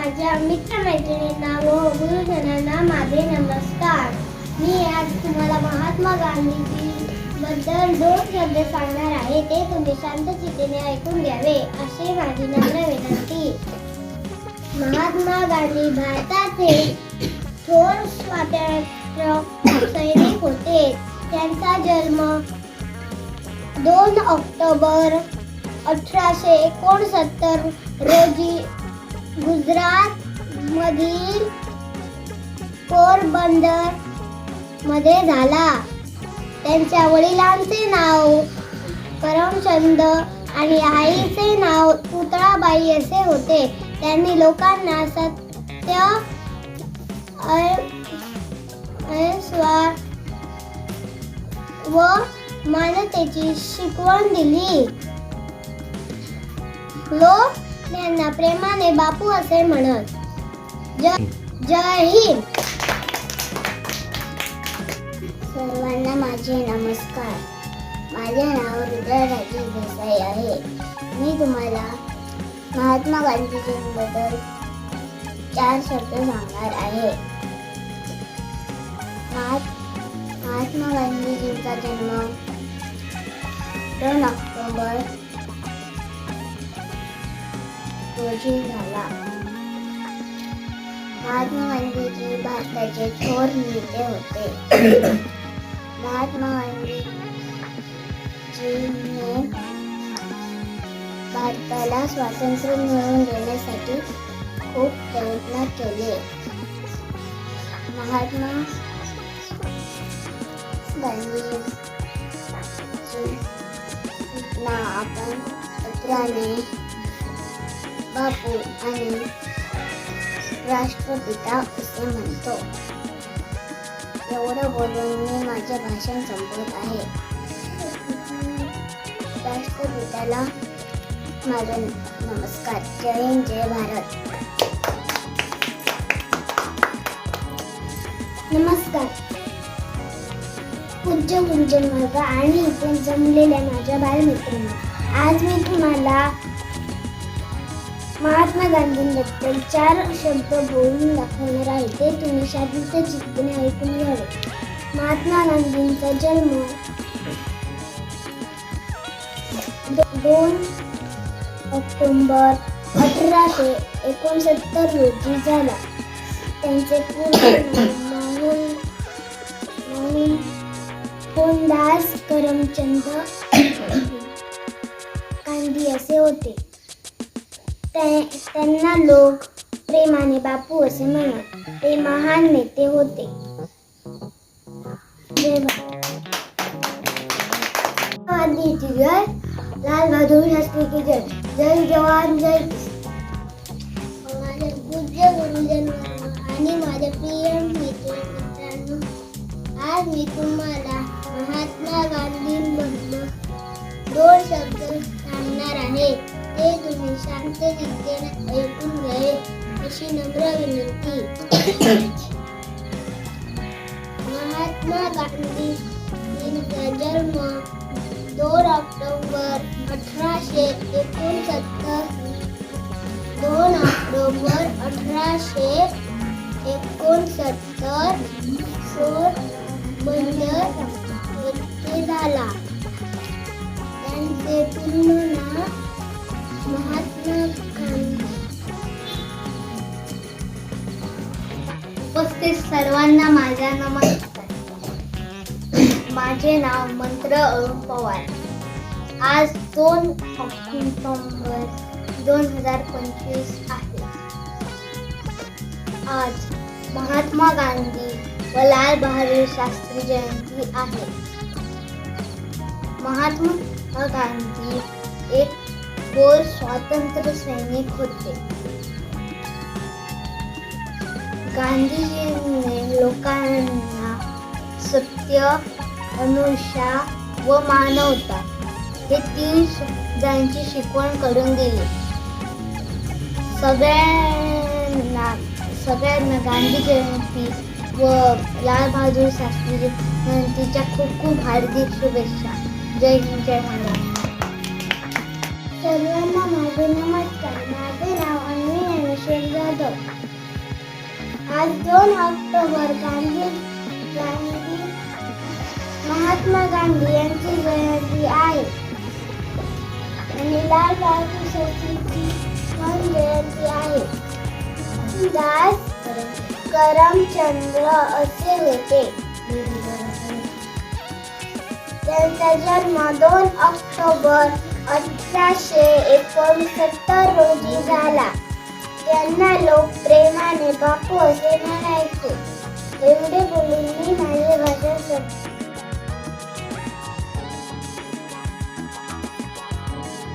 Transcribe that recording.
माझ्या मित्रमैत्रिणींना व गुरुजनांना माझे नमस्कार. मी आज तुम्हाला महात्मा गांधीजी बद्दल दोन शब्द सांगणार आहे. ते तुम्ही शांत चितीने ऐकून घ्यावे असे माझी नम्र विनंती. महात्मा गांधी भारताचे थोर स्वातंत्र्य सैनिक होते. त्यांचा जन्म दोन ऑक्टोबर अठराशे एकोणसत्तर रोजी गुजरात मधील पोरबंदरमध्ये झाला. त्यांच्या वडिलांचे नाव करमचंद आणि आईचे नाव पुतळाबाई असे होते. त्यांनी लोकांना सत्य व मानतेची शिकवण दिली. लोक त्यांना प्रेमाने बापू असे म्हणत जय जय हिंद. सर्वांना माझे नमस्कार. माझे नाव हृदय राजीव देसाई आहे. मी तुम्हाला महात्मा गांधीजींबद्दल चार शब्द सांगणार आहे. महात्मा गांधीजींचा जन्म दोन ऑक्टोबर रोजी झाला महात्मा गांधीजी भारताचे थोर नेते होते. महात्मा गांधीजीने भारताला स्वातंत्र्य मिळवून देण्यासाठी खूप प्रयत्न केले. महात्मा गांधीजींना आपण पत्राने बापू आणि राष्ट्रपिता असे म्हणतो. एवढं बोलून मी माझे भाषण संपवत आहे. राष्ट्रपिताला माझा नमस्कार. जय हिंद जय भारत. नमस्कार. पूज्य गुरुजन वर्ग आणि इथे जमलेल्या माझ्या बालमित्रांना आज मी तुम्हाला महात्मा गांधींबद्दल चार शब्द बोलून दाखवणार आहे. ते तुम्ही शांत चित्तेने ऐकून घ्यावे महात्मा गांधींचा जन्म दोन ऑक्टोंबर अठराशे एकोणसत्तर रोजी झाला. त्यांचे पूर्ण नाव करमचंद गांधी असे होते. त्यांना लोक प्रेमाने बापू असे म्हणत ते महान नेते होते जय. लाल बहादूर शास्त्री की जय. जय जवान जय माझ्या पूज्य गुरुजन आणि माझ्या प्रिय मित्र मित्रांनो आज मी तुम्हाला महात्मा गांधींबद्दल दोन शब्द सांगणार आहे. ते तुम्ही शांत चित्तेने ऐकून घ्यावे अशी नम्र विनंती महात्मा गांधी जन्म दोन ऑक्टोबर अठराशे एकोणसत्तर दोन ऑक्टोबर अठराशे एकोणसत्तर पोरबंदर येथे झाला त्यांचे पूर्ण नाव महात्मा गांधी उपस्थित सर्वांना माझा नमस्कार. माझे नाव मंत्र अरुण पवार. आज दोन ऑक्टोबर दोन हजार पंचवीस आहे. आज महात्मा गांधी व लाल बहादूर शास्त्री जयंती आहे. महात्मा गांधी एक गोर स्वातंत्र्य सैनिक होते. गांधीजींनी लोकांना सत्य अनुषा व मानवता हे तीन शब्दांची शिकवण करून दिली. सगळ्यांना सगळ्यांना गांधी जयंती व लाल बहादूर शास्त्री जयंतीच्या खूप खूप हार्दिक शुभेच्छा. जय हिंद जय महाराज सर्वांना माझे नमस्कार. माझे नाव अन्वी ज्ञानेश्वर जाधव. आज दोन ऑक्टोबर गांधी गांधी महात्मा गांधी यांची जयंती आहे. आणि लाल बहादूर शास्त्रीची पण जयंती आहे. दास करमचंद्र असे होते. त्यांचा जन्म दोन ऑक्टोबर अठराशे एकोणसत्तर रोजी झाला त्यांना लोक प्रेमाने बापू असे म्हणायचे एवढे बोलून मी माझे भाषण संपवते.